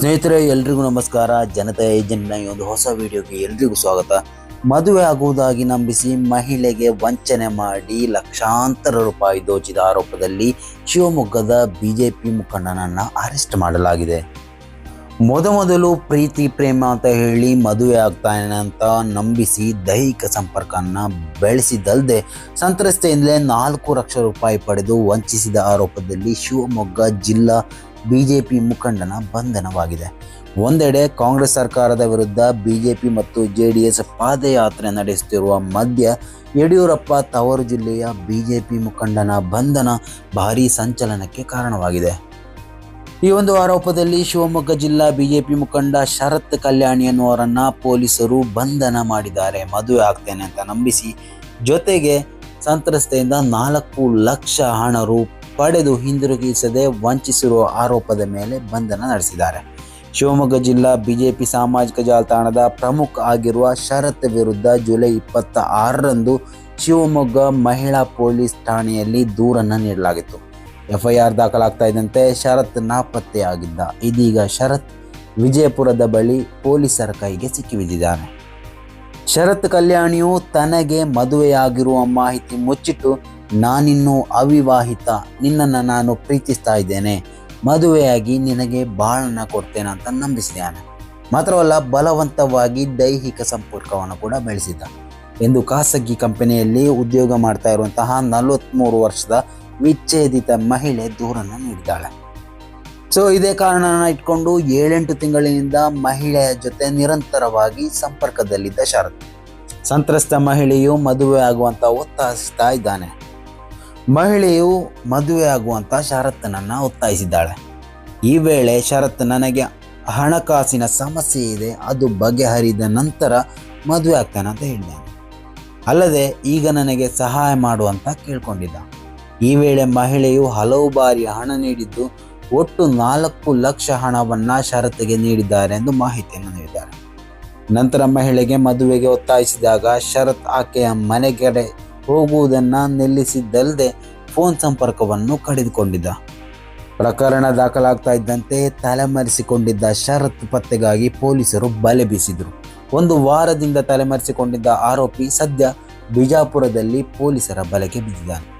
ಸ್ನೇಹಿತರೆ, ಎಲ್ರಿಗೂ ನಮಸ್ಕಾರ. ಜನತಾ ಏಜೆಂಟ್ನ ಈ ಒಂದು ಹೊಸ ವಿಡಿಯೋಗೆ ಎಲ್ರಿಗೂ ಸ್ವಾಗತ. ಮದುವೆ ಆಗುವುದಾಗಿ ನಂಬಿಸಿ ಮಹಿಳೆಗೆ ವಂಚನೆ ಮಾಡಿ ಲಕ್ಷಾಂತರ ರೂಪಾಯಿ ದೋಚಿದ ಆರೋಪದಲ್ಲಿ ಶಿವಮೊಗ್ಗದ ಬಿಜೆಪಿ ಮುಖಂಡನನ್ನು ಅರೆಸ್ಟ್ ಮಾಡಲಾಗಿದೆ. ಮೊದಮೊದಲು ಪ್ರೀತಿ, ಪ್ರೇಮ ಅಂತ ಹೇಳಿ ಮದುವೆ ಆಗ್ತಾನೆ ಅಂತ ನಂಬಿಸಿ ದೈಹಿಕ ಸಂಪರ್ಕನ ಬೆಳೆಸಿದ್ದಲ್ಲದೆ ಸಂತ್ರಸ್ತೆಯಿಂದಲೇ ನಾಲ್ಕು ಲಕ್ಷ ರೂಪಾಯಿ ಪಡೆದು ವಂಚಿಸಿದ ಆರೋಪದಲ್ಲಿ ಶಿವಮೊಗ್ಗ ಜಿಲ್ಲಾ ಬಿಜೆಪಿ ಮುಖಂಡನ ಬಂಧನವಾಗಿದೆ. ಒಂದೆಡೆ ಕಾಂಗ್ರೆಸ್ ಸರ್ಕಾರದ ವಿರುದ್ಧ ಬಿಜೆಪಿ ಮತ್ತು ಜೆಡಿಎಸ್ ಪಾದಯಾತ್ರೆ ನಡೆಸುತ್ತಿರುವ ಮಧ್ಯ ಯಡಿಯೂರಪ್ಪ ತವರು ಜಿಲ್ಲೆಯ ಬಿಜೆಪಿ ಮುಖಂಡನ ಬಂಧನ ಭಾರೀ ಸಂಚಲನಕ್ಕೆ ಕಾರಣವಾಗಿದೆ. ಈ ಒಂದು ಆರೋಪದಲ್ಲಿ ಶಿವಮೊಗ್ಗ ಜಿಲ್ಲಾ ಬಿಜೆಪಿ ಮುಖಂಡ ಶರತ್ ಕಲ್ಯಾಣಿ ಎನ್ನುವರನ್ನ ಪೊಲೀಸರು ಬಂಧನ ಮಾಡಿದ್ದಾರೆ. ಮದುವೆ ಆಗ್ತೇನೆ ಅಂತ ನಂಬಿಸಿ ಜೊತೆಗೆ ಸಂತ್ರಸ್ತೆಯಿಂದ ನಾಲ್ಕು ಲಕ್ಷ ಹಣ ರು ಪಡೆದು ಹಿಂದಿರುಗಿಸದೆ ವಂಚಿಸಿರುವ ಆರೋಪದ ಮೇಲೆ ಬಂಧನ ನಡೆಸಿದ್ದಾರೆ. ಶಿವಮೊಗ್ಗ ಜಿಲ್ಲಾ ಬಿಜೆಪಿ ಸಾಮಾಜಿಕ ಜಾಲತಾಣದ ಪ್ರಮುಖ ಆಗಿರುವ ಶರತ್ ವಿರುದ್ಧ ಜುಲೈ ಇಪ್ಪತ್ತ ಆರರಂದು ಶಿವಮೊಗ್ಗ ಮಹಿಳಾ ಪೊಲೀಸ್ ಠಾಣೆಯಲ್ಲಿ ದೂರನ್ನು ನೀಡಲಾಗಿತ್ತು. ಎಫ್ಐಆರ್ ದಾಖಲಾಗ್ತಾ ಇದ್ದಂತೆ ಶರತ್ ನಾಪತ್ತೆಯಾಗಿದ್ದ ಇದೀಗ ಶರತ್ ವಿಜಯಪುರದ ಬಳಿ ಪೊಲೀಸರ ಕೈಗೆ ಸಿಕ್ಕಿಬಿದ್ದಿದ್ದಾನೆ ಶರತ್ ಕಲ್ಯಾಣಿಯು ತನಗೆ ಮದುವೆಯಾಗಿರುವ ಮಾಹಿತಿ ಮುಚ್ಚಿಟ್ಟು ನಾನಿನ್ನೂ ಅವಿವಾಹಿತ, ನಿನ್ನನ್ನು ನಾನು ಪ್ರೀತಿಸ್ತಾ ಇದ್ದೇನೆ. ಮದುವೆಯಾಗಿ ನಿನಗೆ ಬಾಳನ್ನು ಕೊಡ್ತೇನೆ ಅಂತ ನಂಬಿಸಿದ್ದಾನೆ. ಮಾತ್ರವಲ್ಲ, ಬಲವಂತವಾಗಿ ದೈಹಿಕ ಸಂಪರ್ಕವನ್ನು ಕೂಡ ಬೆಳೆಸಿದ್ದ. ಎಂದು ಖಾಸಗಿ ಕಂಪನಿಯಲ್ಲಿ ಉದ್ಯೋಗ ಮಾಡ್ತಾ ಇರುವಂತಹ ನಲವತ್ತ್ಮೂರು ವರ್ಷದ ವಿಚ್ಛೇದಿತ ಮಹಿಳೆ ದೂರನ್ನು ನೀಡಿದ್ದಾಳೆ. ಸೊ, ಇದೇ ಕಾರಣನ ಇಟ್ಕೊಂಡು ಏಳೆಂಟು ತಿಂಗಳಿನಿಂದ ಮಹಿಳೆಯ ಜೊತೆ ನಿರಂತರವಾಗಿ ಸಂಪರ್ಕದಲ್ಲಿದ್ದ ಶರತ್ ಸಂತ್ರಸ್ತ ಮಹಿಳೆಯು ಮದುವೆ ಆಗುವಂತ ಒತ್ತಾಯಿಸ್ತಾ ಇದ್ದಾನೆ. ಮಹಿಳೆಯು ಮದುವೆ ಆಗುವಂತ ಶರತ್ತನನ್ನು ಒತ್ತಾಯಿಸಿದ್ದಾಳೆ. ಈ ವೇಳೆ ಶರತ್ ನನಗೆ ಹಣಕಾಸಿನ ಸಮಸ್ಯೆ ಇದೆ, ಅದು ಬಗೆಹರಿದ ನಂತರ ಮದುವೆ ಆಗ್ತಾನೆ ಅಂತ ಹೇಳಿದ್ದಾನೆ. ಅಲ್ಲದೆ ಈಗ ನನಗೆ ಸಹಾಯ ಮಾಡುವಂತ ಕೇಳ್ಕೊಂಡಿದ್ದ. ಈ ವೇಳೆ ಮಹಿಳೆಯು ಹಲವು ಬಾರಿ ಹಣ ನೀಡಿದ್ದು ಒಟ್ಟು ನಾಲ್ಕು ಲಕ್ಷ ಹಣವನ್ನು ಶರತ್ಗೆ ನೀಡಿದ್ದಾರೆ ಎಂದು ಮಾಹಿತಿಯನ್ನು ನೀಡಿದ್ದಾರೆ. ನಂತರ ಮಹಿಳೆಗೆ ಮದುವೆಗೆ ಒತ್ತಾಯಿಸಿದಾಗ ಶರತ್ ಆಕೆಯ ಮನೆ ಕಡೆ ಹೋಗುವುದನ್ನ ನಿಲ್ಲಿಸಿದ್ದಲ್ಲದೆ ಫೋನ್ ಸಂಪರ್ಕವನ್ನು ಕಡಿದುಕೊಂಡಿದ್ದ. ಪ್ರಕರಣ ದಾಖಲಾಗ್ತಾ ಇದ್ದಂತೆ ತಲೆಮರೆಸಿಕೊಂಡಿದ್ದ ಶರತ್ ಪತ್ತೆಗಾಗಿ ಪೊಲೀಸರು ಬಲೆ ಬೀಸಿದರು. ಒಂದು ವಾರದಿಂದ ತಲೆಮರೆಸಿಕೊಂಡಿದ್ದ ಆರೋಪಿ ಸದ್ಯ ಬಿಜಾಪುರದಲ್ಲಿ ಪೊಲೀಸರ ಬಲೆಗೆ ಬಿದ್ದಿದ್ದಾನೆ.